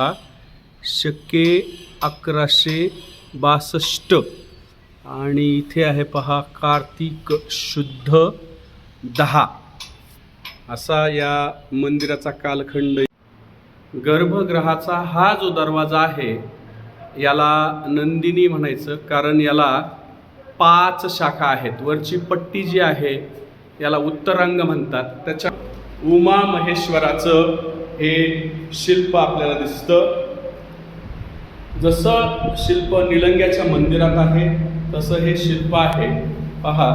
हा? शके अकराशे बासष्ट. आणि इथे आहे पहा कार्तिक शुद्ध दहा. असा या मंदिराचा कालखंड. गर्भगृहाचा हा जो दरवाजा आहे याला नंदिनी म्हणायचं कारण याला पाच शाखा आहेत. वरची पट्टी जी आहे याला उत्तरांग म्हणतात. त्याच्या उमा महेश्वराचं हे शिल्प आपल्याला दिसतं. जसं शिल्प निलंग्याच्या मंदिरात आहे तसं हे शिल्प आहे. पहा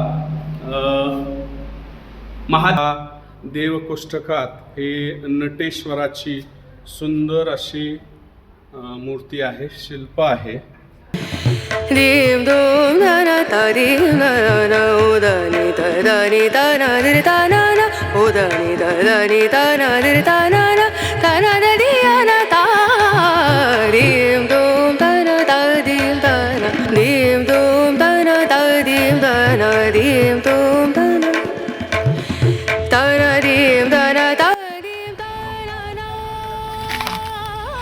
महा देवकोष्टकात हे नटेश्वराची सुंदर अशी मूर्ती आहे शिल्प आहे. dim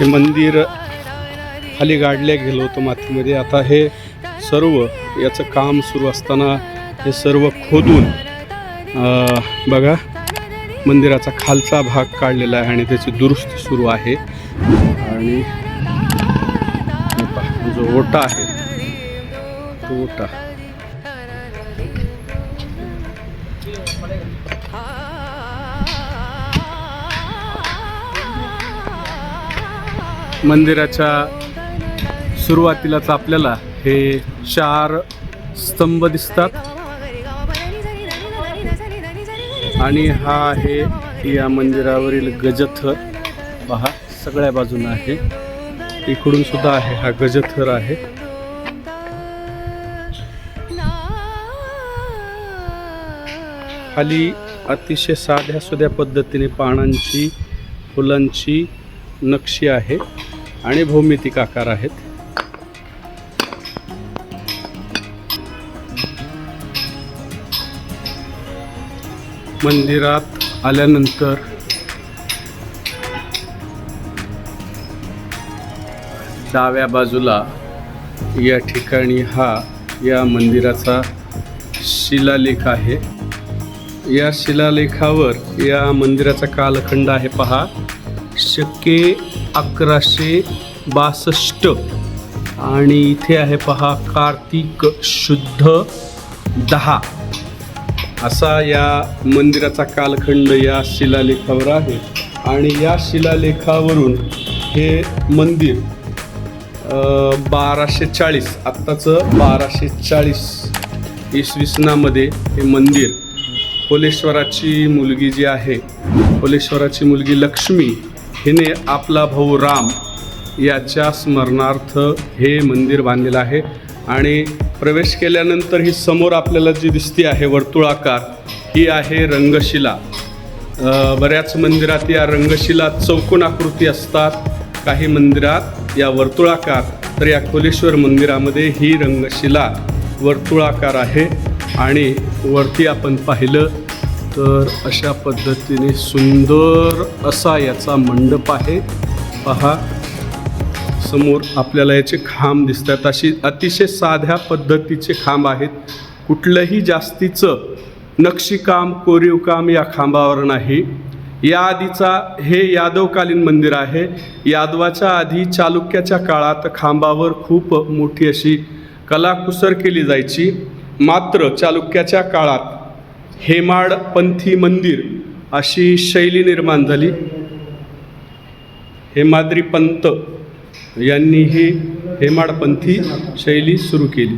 हे मंदिर खाली गाडले गेलो होतो मातीमध्ये. आता हे सर्व याचं काम सुरू असताना हे सर्व खोदून बघा मंदिराचा खालचा भाग काढलेला आहे आणि त्याची दुरुस्ती सुरू आहे. आणि जो ओटा आहे तो ओटा. मंदिराच्या सुरुवातीलाच आपल्याला हे चार स्तंभ दिसतात. आणि हा आहे या मंदिरावरील गजथर. पहा सगळ्या बाजूने आहे. इकडून सुद्धा आहे हा गजथर आहे. खाली अतिशय साध्या सुध्या पद्धतीने पानांची फुलांची नक्षी आहे. आणि भौमितिक आकार आहेत. मंदिरात आल्यानंतर डाव्या बाजूला या ठिकाणी हा या मंदिराचा शिलालेख आहे. या शिलालेखावर या मंदिराचा कालखंड आहे पहा. शके अकराशे बासष्ट. आणि इथे आहे पहा कार्तिक शुद्ध दहा. असा या मंदिराचा कालखंड या शिलालेखावर आहे. आणि या शिलालेखावरून हे मंदिर बाराशे चाळीस आत्ताचं बाराशे चाळीस इसवी सनामध्ये हे मंदिर कोलेश्वराची मुलगी जी आहे कोलेश्वराची मुलगी लक्ष्मी हिने आपला भाऊ राम याच्या स्मरणार्थ हे मंदिर बांधलेलं आहे. आणि प्रवेश केल्यानंतर ही समोर आपल्याला जी दिसते आहे वर्तुळाकार ही आहे रंगशिला. बऱ्याच मंदिरात या रंगशिला चौकोन आकृती असतात. काही मंदिरात या वर्तुळाकार तर या खोलेश्वर मंदिरामध्ये ही रंगशिला वर्तुळाकार आहे. आणि वरती आपण पाहिलं तर अशा पद्धतीने सुंदर असा याचा मंडप आहे. पहा समोर आपल्याला याचे खांब दिसतात. अशी अतिशय साध्या पद्धतीचे खांब आहेत. कुठलंही जास्तीचं नक्षीकाम कोरीवकाम या खांबावर नाही. या आधीचा हे यादवकालीन मंदिर आहे. यादवाच्या आधी चालुक्याच्या काळात खांबावर खूप मोठी अशी कलाकुसर केली जायची. मात्र चालुक्याच्या काळात हेमाडपंथी मंदिर अशी शैली निर्माण झाली. हेमाद्री पंत यांनी ही हेमाडपंथी शैली सुरू केली.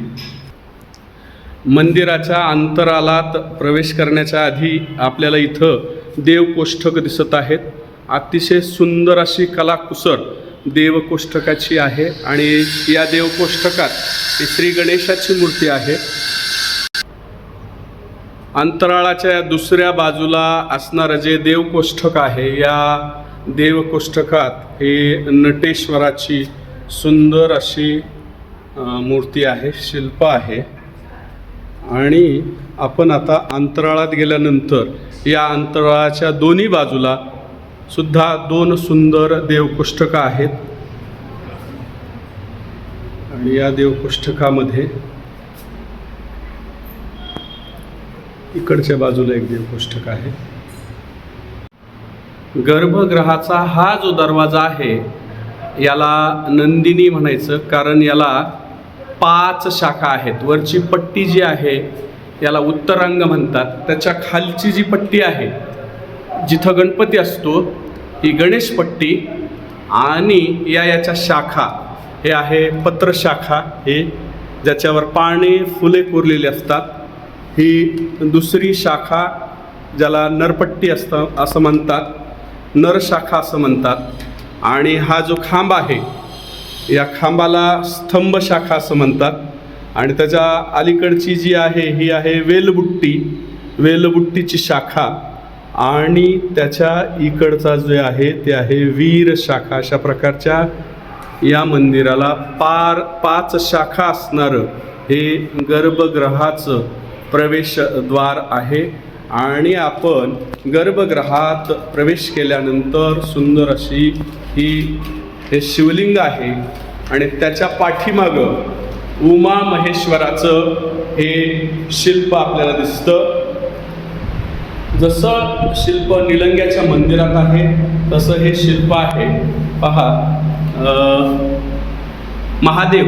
मंदिराच्या अंतरालात प्रवेश करण्याच्या आधी आपल्याला इथं देवकोष्ठक दिसत आहेत. अतिशय सुंदर अशी कलाकुसर देवकोष्ठकाची आहे आणि या देवकोष्ठकात श्री गणेशाची मूर्ती आहे. अंतराळाच्या दुसऱ्या बाजूला असणारं जे देवकोष्ठक आहे या देवकोष्ठकात हे नटेश्वराची सुंदर अशी मूर्ती आहे शिल्प आहे. आणि आपण आता अंतराळात गेल्यानंतर या अंतराळाच्या दोन्ही बाजूला सुद्धा दोन सुंदर देवकोष्ठकं आहेत. आणि या देवकोष्ठकामध्ये इकडच्या बाजूला एक देवकोष्ठक आहे. गर्भगृहाचा हा जो दरवाजा आहे याला नंदिनी म्हणायचं कारण याला पाच शाखा आहेत. वरची पट्टी जी आहे याला उत्तरांग म्हणतात. त्याच्या खालची जी पट्टी आहे जिथं गणपती असतो ही गणेश पट्टी आणि या याच्या शाखा हे आहे पत्रशाखा हे ज्याच्यावर पाने फुले कोरलेली असतात. ही दुसरी शाखा ज्याला नरपट्टी असतं असं म्हणतात. नरशाखा असं म्हणतात. आणि हा जो खांब आहे या खांबाला स्तंभ शाखा असं म्हणतात. आणि त्याच्या अलीकडची जी आहे ही आहे वेलबुट्टी. वेलबुट्टीची शाखा. आणि त्याच्या इकडचा जे आहे ते आहे वीर शाखा. अशा प्रकारच्या या मंदिराला पार पाच शाखा असणारं हे गर्भगृहाचं प्रवेशद्वार आहे आणि आपण गर्भगृहात प्रवेश केल्यानंतर सुंदर अशी ही हे शिवलिंग आहे आणि त्याच्या पाठीमागं उमा महेश्वराचं हे शिल्प आपल्याला दिसतं. जसं शिल्प निलंग्याच्या मंदिरात आहे तसं हे शिल्प आहे. पहा महादेव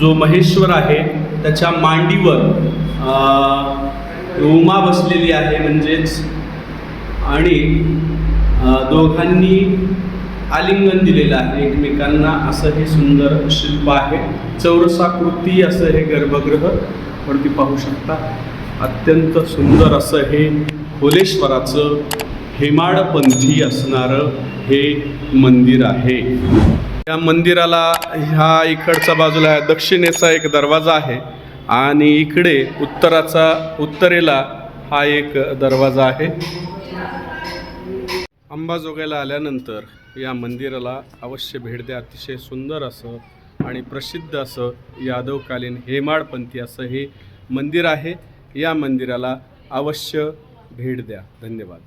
जो महेश्वर आहे त्याच्या मांडीवर उमा बसलेली आहे म्हणजेच. आणि दोघांनी आलिंगन दिलेलं आहे एकमेकांना. असं हे सुंदर शिल्प आहे. चौरसाकृती असं हे गर्भगृह वरती पाहू शकता. अत्यंत सुंदर असं हे भोलेश्वराचं हेमाडपंथी असणारं हे मंदिर आहे. या मंदिराला ह्या इकडच्या बाजूला दक्षिणेचा एक दरवाजा आहे. आणि इकडे उत्तराचा उत्तरेला हा एक दरवाजा आहे. अंबाजोगाईला आल्यानंतर या मंदिराला अवश्य भेट द्या. अतिशय सुंदर असं आणि प्रसिद्ध असं यादवकालीन हेमाडपंथी असं हे मंदिर आहे. या मंदिराला अवश्य भेट द्या. धन्यवाद.